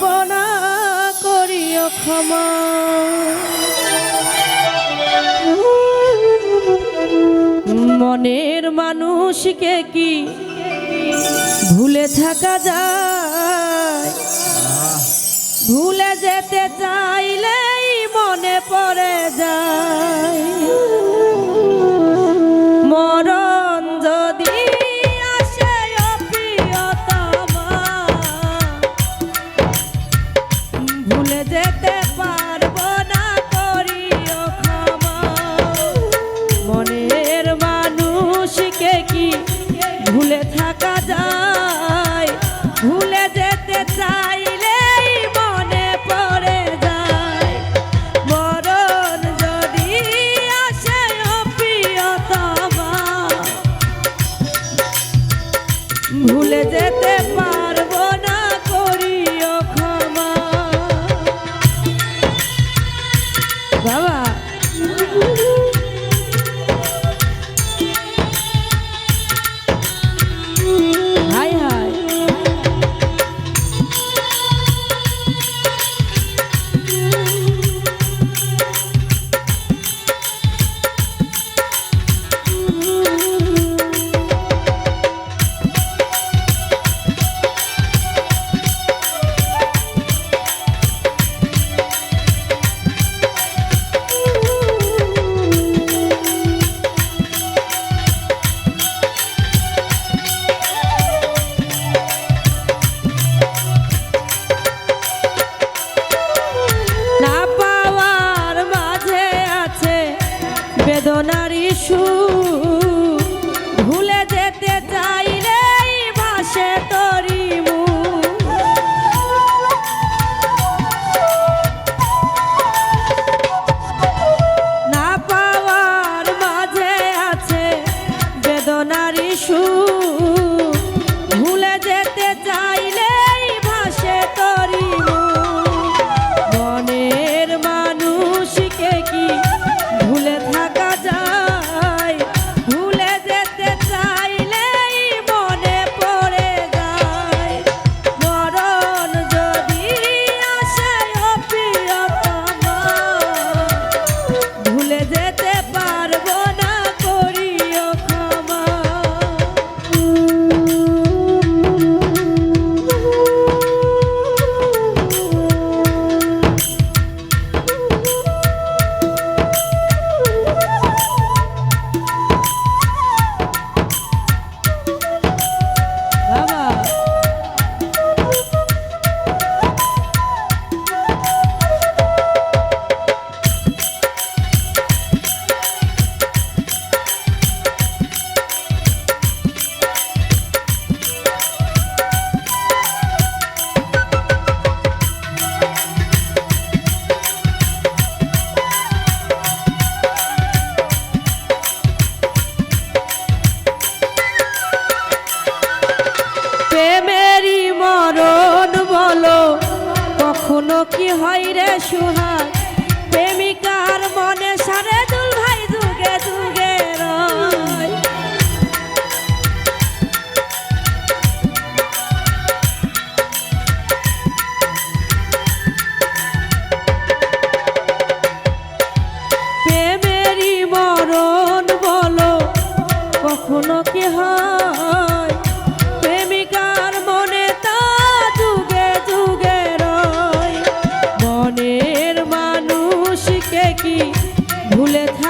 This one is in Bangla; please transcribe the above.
বনা করিও মনের মানুষকে কি ভুলে থাকা যায়? ভুলে যেতে চাইলেই মনে পড়ে সুর কি হয় রে সুহা প্রেমিকার মনে সারে দুল ভাই, দুগে দুগে প্রেমেরই মরণ বলো, কখনো কি হয় ভুলে থাক